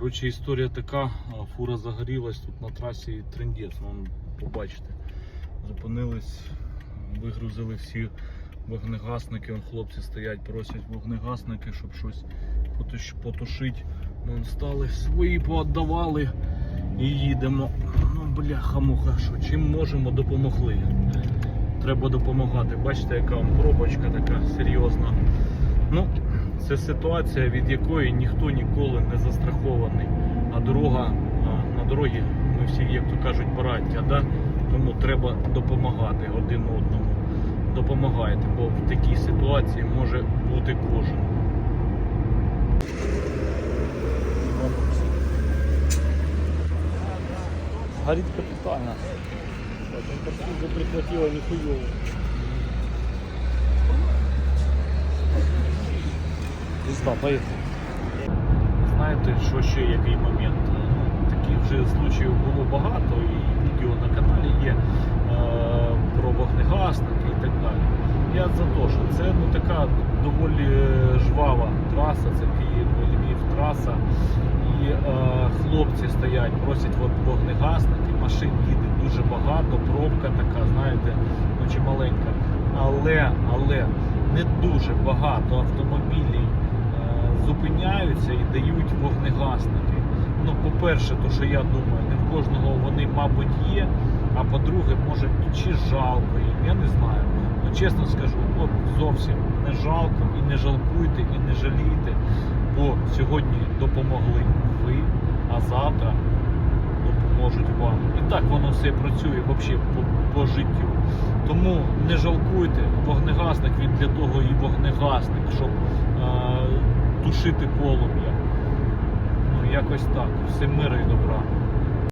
Коротше, історія така, фура загорілась тут на трасі трендець, вон, побачите. Зупинились, вигрузили всі вогнегасники, вон хлопці стоять, просять вогнегасники, щоб щось потуш- потушити. Вон стали, свої пооддавали і їдемо. Ну, бляха-муха, що чим можемо, допомогли. Треба допомагати. Бачите, яка вон пробочка така серйозна. Ну, це ситуація, від якої ніхто ніколи не застрахований. А дорога на дорогі ми всі, як то кажуть, браття, да? тому треба допомагати один одному. Допомагайте, бо в такій ситуації може бути кожен. Горить капітально. Уже прихватило нихуево. Пізда, поїхали. Знаєте, що ще який момент? Ну, таких вже случаїв було багато, і відео на каналі є е, про вогнегасники і так далі. Я за те, що це ну, така доволі жвава траса, це Київ-Львів траса. І е, хлопці стоять, просять вогнегасники, машин їде дуже багато, пробка така, знаєте, ну чи маленька. Але, але не дуже багато автомобілів зупиняються і дають вогнегасники. Ну, по-перше, то що я думаю, не в кожного вони, мабуть, є. А по-друге, може чи жалко їм, я не знаю. Ну, чесно скажу, от зовсім не жалко і не жалкуйте, і не жалійте, бо сьогодні допомогли ви, а завтра допоможуть вам. І так воно все працює взагалі по, по життю. Тому не жалкуйте, вогнегасник він для того і вогнегасник, щоб тушити полум'я. Ну, якось так. Всім мира і добра.